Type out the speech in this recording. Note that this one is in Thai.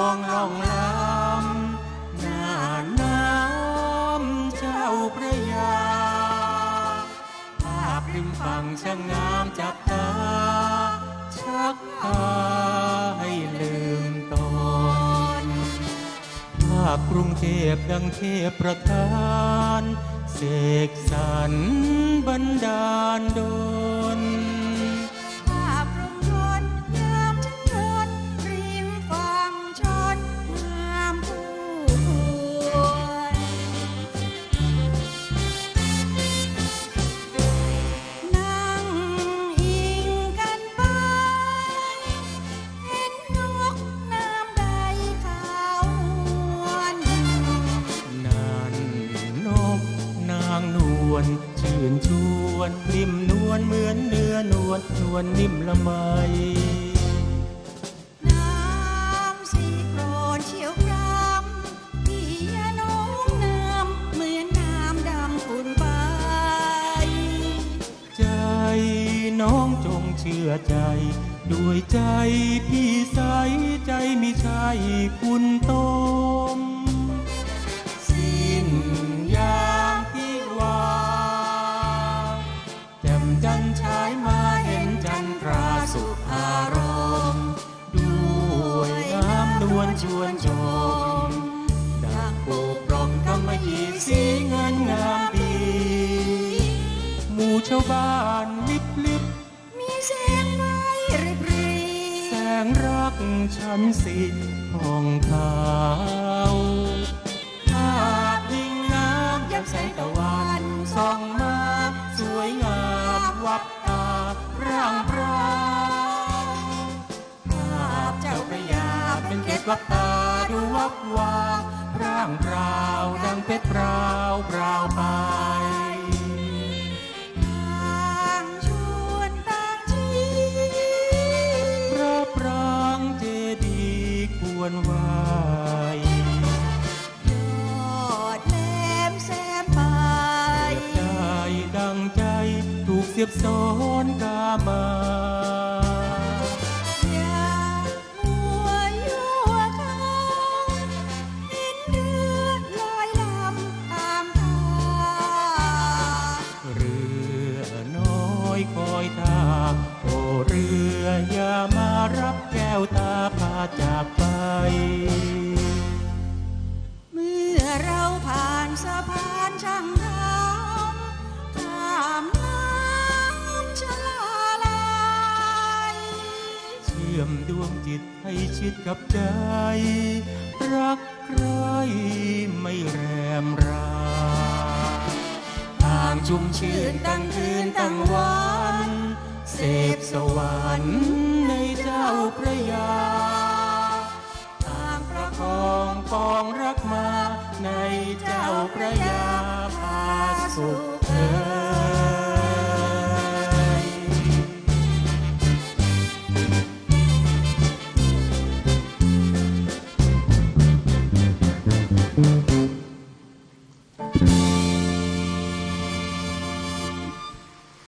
วงล่องลำหน้าน้ำเจ้าพระยา ภาพริมฝั่งช่างงามจับตา ชักพาให้ลืมตอนภาพกรุงเทพดังเทพประทาน เสกสรรบันดาลโดย วลชื่นชวนนิ่มนวลเหมือนเนื้อนวลนวลนิ่มละไมน้ำสีโครนเฉียวกรำพี่ยาน้องน้ำเหมือนน้ำดำขุ่นไปใจน้องจงเชื่อใจ ด้วยใจพี่ใสใจมิใช่คุณต้ม จ่มจันทร์ฉายมาเห็นจันทราสุภารมณ์ด้วยน้ำนวลชวนชม ดังปูปรมกำมะหยี่สีเงินงามดี หมู่ชาวบ้านลิบลิบมีแสงไฟริบรีแสงรักฉันสิผ่องขาว วับตาดูวับวาร่างพราดังเพชรพราวพราไปต่างชวนต่างชี้พระปรางเจดีย์ควรไหวยอดแหลมแซมไปเสียบได้ดังใจ ถูกเสียบซ้อนกามา โอ้เรืออย่ามารับแก้วตาพาจากไป เมื่อเราผ่านสะพานช่างทำข้ามน้ำชลาลายเชื่อมดวงจิตให้ชิดกับใจ รักใครไม่แรมราทางชุ่มชื่นตั้งคืนตั้งวันเส พสวรรค์ในเจ้าพระยา